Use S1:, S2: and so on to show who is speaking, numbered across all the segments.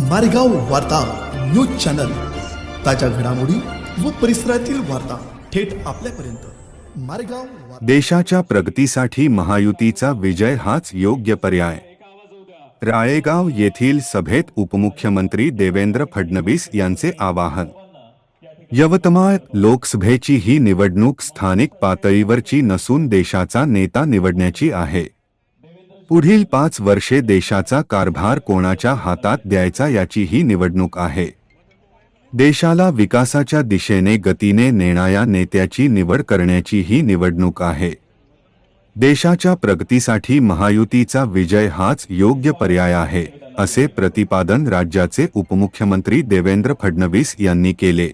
S1: मारेगाव वार्ता news channel. ताज्या घडामोडी व परिसरातील वार्ता थेट आपल्यापर्यंत. मारेगाव
S2: देशाच्या प्रगतीसाठी महायुतीचा विजय हाच योग्य पर्याय. राळेगाव येथील सभेत उपमुख्यमंत्री देवेंद्र फडणवीस यांचे आवाहन. यवतमाळ लोकसभेची ही निवडणूक स्थानिक पातळीवरची नसून देशाचा नेता निवडण्याची आहे. पुढील पाच वर्षे देशाचा कारभार कोणाच्या हातात द्यायचा याची ही निवडणूक आहे. देशाला विकासाच्या दिशेने गतीने नेणाऱ्या नेत्याची निवड करण्याची ही निवडणूक आहे. देशाच्या प्रगतीसाठी महायुतीचा विजय हाच योग्य पर्याय आहे असे प्रतिपादन राज्याचे उपमुख्यमंत्री देवेंद्र फडणवीस यांनी केले.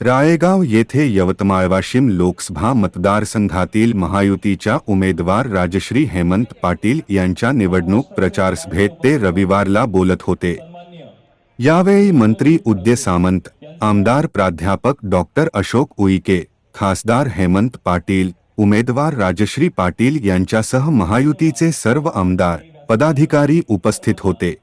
S2: राळेगाव येथे यवतमाळ वाशिम लोकसभा मतदारसंघातील महायुतीच्या उमेदवार राजश्री हेमंत पाटील यांच्या निवडणूक प्रचार सभेत ते रविवारला बोलत होते. यावेळी मंत्री उद्य सामंत आमदार प्राध्यापक डॉक्टर अशोक उईके खासदार हेमंत पाटील उमेदवार राजश्री पाटील यांच्यासह महायुतीचे सर्व आमदार पदाधिकारी उपस्थित होते.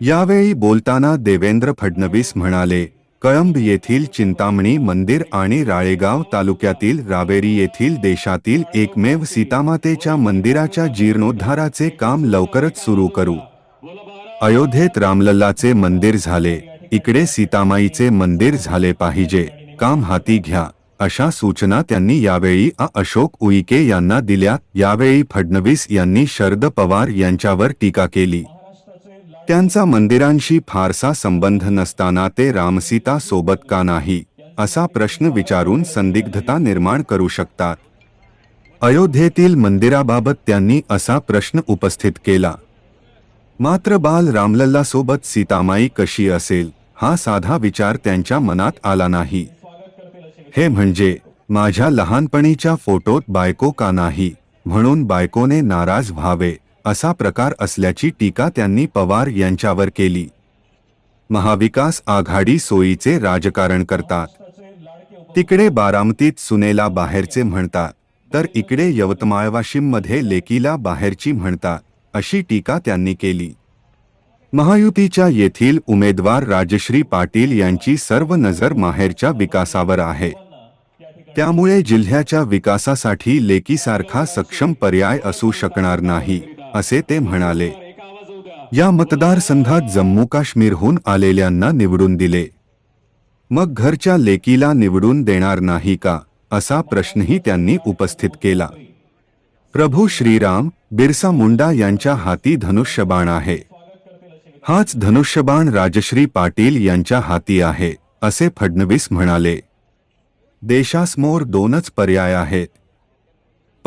S2: यावेळी बोलताना देवेंद्र फडणवीस म्हणाले कळंब येथील चिंतामणी मंदिर आणि राळेगाव तालुक्यातील रावेरी येथील देशातील एकमेव सीतामातेच्या मंदिराच्या जीर्णोद्धाराचे काम लवकरच सुरू करू. अयोध्येत रामलल्लाचे मंदिर झाले. इकडे सीतामाईचे मंदिर झाले पाहिजे. काम हाती घ्या. अशा सूचना त्यांनी यावेळी अ अशोक उईके यांना दिल्या. यावेळी फडणवीस यांनी शरद पवार यांच्यावर टीका केली. त्यांचा मंदिरांशी फारसा संबंध नसताना ते रामसीता सोबत का नाही असा प्रश्न विचारून संदिग्धता निर्माण करू शकतात. अयोध्येतील मंदिराबाबत त्यांनी असा प्रश्न उपस्थित केला. मात्र बाल रामलल्ला सोबत सीतामाई कशी असेल हा साधा विचार त्यांच्या मनात आला नाही. हे म्हणजे माझ्या लहानपणीच्या फोटोत बायको का नाही म्हणून बायकोने नाराज व्हावे. असा प्रकार असल्याची टीका त्यांनी पवार यांच्यावर केली. महाविकास आघाडी सोयीचे राजकारण करतात. तिकडे बारामतीत सुनेला बाहेरचे म्हणतात तर इकडे यवतमाळ वाशिममध्ये लेकीला बाहेरची म्हणतात अशी टीका त्यांनी केली. महायुतीच्या येथील उमेदवार राजश्री पाटील यांची सर्व नजर माहेरच्या विकासावर आहे. त्यामुळे जिल्ह्याच्या विकासासाठी लेकीसारखा सक्षम पर्याय असू शकणार नाही. असे ते म्हणाले. या मतदारसंघात जम्मू काश्मीरहून आलेल्यांना निवडून दिले. मग घरच्या लेकीला निवडून देणार नाही का? असा प्रश्नही त्यांनी उपस्थित केला. प्रभू श्रीराम बिरसा मुंडा यांच्या हाती धनुष्यबाण आहे. हाच धनुष्यबाण राजश्री पाटील यांच्या हाती आहे असे फडणवीस म्हणाले. देशासमोर दोनच पर्याय आहेत.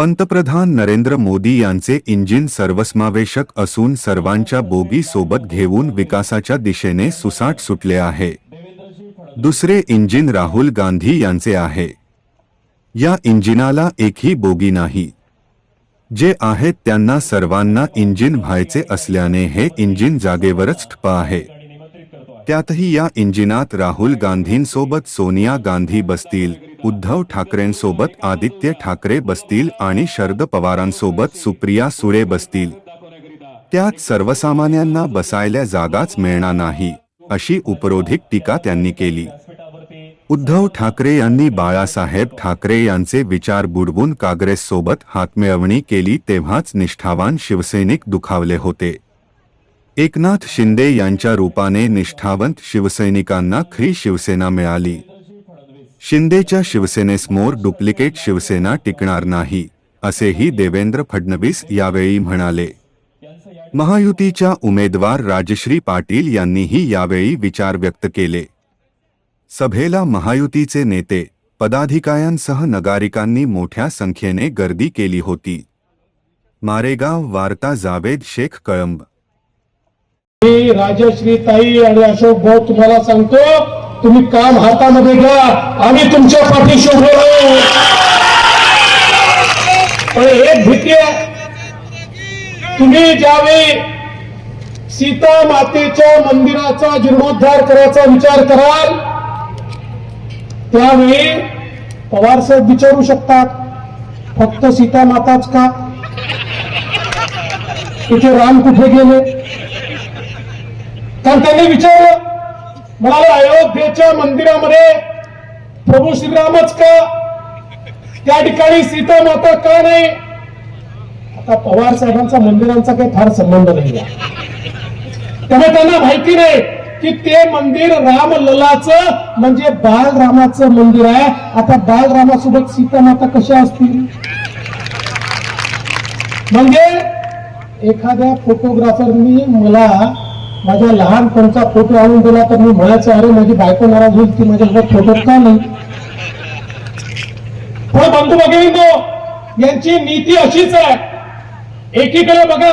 S2: पंतप्रधान नरेंद्र मोदी यांचे इंजिन सर्वसमावेशक असून सर्वांच्या बोगी सोबत घेऊन विकासाच्या दिशेने सुसाट सुटले आहे. दुसरे इंजिन राहुल गांधी यांचे आहे. या इंजिनाला एकही बोगी नाही. जे आहेत त्यांना सर्वांना इंजिन व्हायचे असल्याने हे इंजिन जागेवरच ठप्प आहे. त्यातही या इंजिनात राहुल गांधींसोबत सोनिया गांधी बसतील उद्धव ठाकरेंसोबत आदित्य ठाकरे बसतील आणि शरद पवारांसोबत सुप्रिया सुळे बसतील. त्यात सर्वसामान्यांना बसायला जागाच मिळणार नाही अशी उपरोधिक टीका त्यांनी केली. उद्धव ठाकरे यांनी बाळासाहेब ठाकरे यांचे विचार बुडवून काँग्रेससोबत हातमिळवणी केली तेव्हाच निष्ठावान शिवसैनिक दुखावले होते. एकनाथ शिंदे यांच्या रूपाने निष्ठावंत शिवसैनिकांना खरी शिवसेना मिळाली. शिंदेच्या शिवसेनेसमोर डुप्लिकेट शिवसेना टिकणार नाही असेही देवेंद्र फडणवीस यावेळी म्हणाले. महायुतीच्या उमेदवार राजश्री पाटील यांनीही यावेळी विचार व्यक्त केले. सभेला महायुतीचे नेते पदाधिकाऱ्यांसह नगारिकांनी मोठ्या संख्येने गर्दी केली होती. मारेगाव वार्ता जावेद शेख कळंब.
S3: मी राजश्री ताई आणि अशोक भाऊ तुम्हाला सांगतो तुम्ही काम हातामध्ये घ्या आम्ही तुमच्या पाठीशी उभे राहू. पण एक भीती आहे तुम्ही ज्यावेळी सीता मातेच्या मंदिराचा जीर्णोद्धार करायचा विचार कराल त्यावेळी पवार साहेब विचारू शकतात फक्त सीता माताच का? तिथे राम कुठे गेले? कारण त्यांनी विचारलं म्हणाले अयोध्येच्या मंदिरामध्ये प्रभू श्रीरामच का? त्या ठिकाणी सीता माता का नाही? आता पवार साहेबांचा मंदिरांचा काही फार संबंध नाही. त्यामुळे त्यांना माहिती नाही की ते मंदिर रामललाचं म्हणजे बालरामाचं मंदिर आहे. आता बालरामासोबत सीता माता कशा असतील? म्हणजे एखाद्या फोटोग्राफरनी मला माझ्या लहानपणचा फोटो आणून दिला तर मी म्हणायचं अरे माझी बायको नाराज होईल की माझ्यासोबत फोटो का नाही पण बंधू तो यांची नीती अशीच आहे. एकीकडे बघा